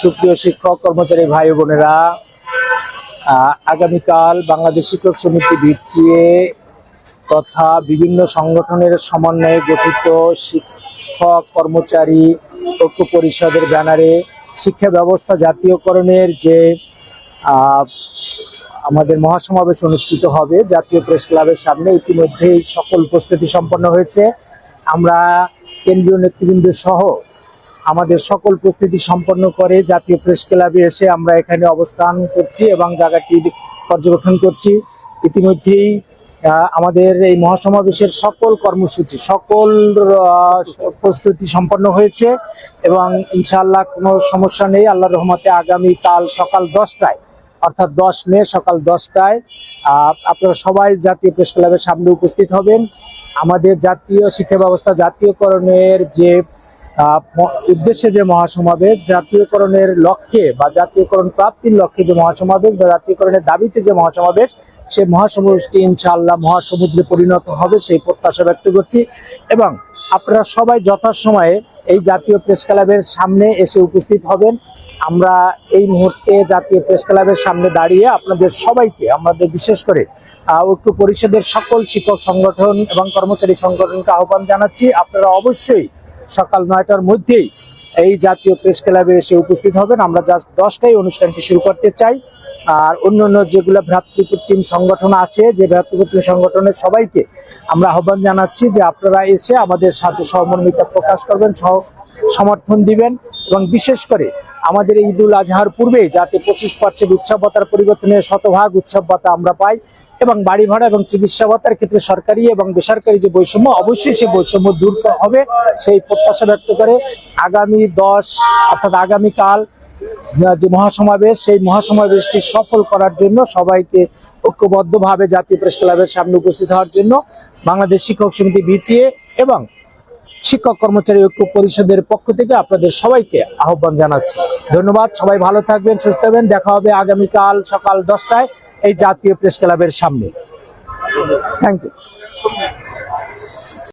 সুপ্রিয় শিক্ষক, কর্মচারী ভাই বোনেরা আগামীকাল বাংলাদেশ শিক্ষক সমিতি বিটিএ তথা বিভিন্ন সংগঠনের সমন্বয়ে গঠিত শিক্ষক কর্মচারী ঐক্য পরিষদের ব্যানারে শিক্ষা ব্যবস্থা জাতীয়করণের যে আমাদের মহাসমাবেশ অনুষ্ঠিত হবে জাতীয় প্রেস ক্লাবের সামনে, ইতিমধ্যেই সকল প্রস্তুতি সম্পন্ন হয়েছে। আমরা কেন্দ্রীয় নেতৃবৃন্দ সহ আমাদের সকল প্রস্তুতি সম্পন্ন করে জাতীয় প্রেস ক্লাবে এসে আমরা এখানে অবস্থান করছি এবং জায়গাটি পর্যবেক্ষণ করছি। ইতিমধ্যেই আমাদের এই মহাসমাবেশের সকল কর্মসূচি, সকল প্রস্তুতি সম্পন্ন হয়েছে এবং ইনশাআল্লাহ কোনো সমস্যা নেই। আল্লাহ রহমতে আগামী কাল সকাল দশটায়, অর্থাৎ দশ মে সকাল দশটায় আপনারা সবাই জাতীয় প্রেস ক্লাবের সামনে উপস্থিত হবেন। আমাদের জাতীয় শিক্ষা ব্যবস্থা জাতীয়করণের যে উদ্দেশ্যে যে মহাসমাবেশ, জাতীয়করণের লক্ষ্যে বা জাতীয়করণ প্রাপ্তির লক্ষ্যে যে মহাসমাবেশ বা জাতীয়করণের দাবিতে যে মহাসমাবেশ, সে মহাসমাবেশটি ইনশাআল্লাহ মহাসমুদ্রে পরিণত হবে সেই প্রত্যাশা ব্যক্ত করছি। এবং আপনারা সবাই যথাসময়ে এই জাতীয় প্রেস ক্লাবের সামনে এসে উপস্থিত হবেন। আমরা এই মুহূর্তে জাতীয় প্রেস ক্লাবের সামনে দাঁড়িয়ে আপনাদের সবাইকে, আমাদের বিশেষ করে ঐক্য পরিষদের সকল শিক্ষক সংগঠন এবং কর্মচারী সংগঠনকে আহ্বান জানাচ্ছি। আপনারা অবশ্যই সকাল নয়টার মধ্যেই এই জাতীয় প্রেস ক্লাবে এসে উপস্থিত হবেন। আমরা জাস্ট দশটায় অনুষ্ঠানটি শুরু করতে চাই। আর অন্য অন্য যেগুলো ভ্রাতৃপ্রতিম সংগঠন আছে, যে ভ্রাতৃপ্রতিম সংগঠনের সবাইকে আমরা আহ্বান জানাচ্ছি যে আপনারা এসে আমাদের সাথে সহমর্মিতা প্রকাশ করবেন, সহ সমর্থন দিবেন এবং বিশেষ করে আমাদের এই ঈদুল আজহার পূর্বে যাতে পঁচিশ পার্সেন্ট উৎসব ভাতার পরিবর্তনে শতভাগ উৎসব ভাতা আমরা পাই এবং বাড়ি ভাড়া এবং চিকিৎসা ভাতার ক্ষেত্রে সরকারি এবং বেসরকারি যে বৈষম্য, অবশ্যই সেই বৈষম্য দূর হবে। সেই প্রত্যাশা ব্যক্ত করে আগামী দশ, অর্থাৎ আগামীকাল যে মহাসমাবেশ, সেই মহাসমাবেশটি সফল করার জন্য সবাইকে ঐক্যবদ্ধভাবে জাতীয় প্রেস ক্লাবের সামনে উপস্থিত হওয়ার জন্য বাংলাদেশ শিক্ষক সমিতি বিটিএ এবং শিক্ষক কর্মচারী ঐক্য পরিষদের পক্ষ থেকে আপনাদের সবাইকে আহ্বান জানাচ্ছি। ধন্যবাদ, সবাই ভালো থাকবেন, সুস্থ হবেন, দেখা হবে আগামীকাল সকাল দশটায় এই জাতীয় প্রেস ক্লাবের সামনে। Thank you